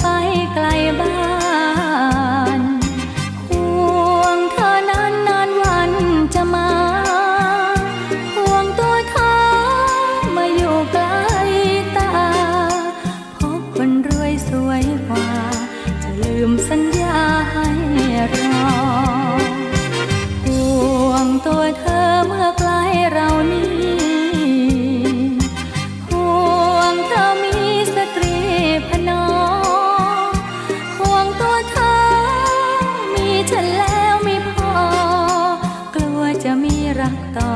ไปไกลบ้านห่วงเธอนั้นนานวันจะมา ห่วงตัวเธอมาอยู่ไกลตาพบคนรวยสวยกว่า จะลืมสัญญาให้เรา ฉันแล้วไม่พอ กลัวจะมีรักต่อ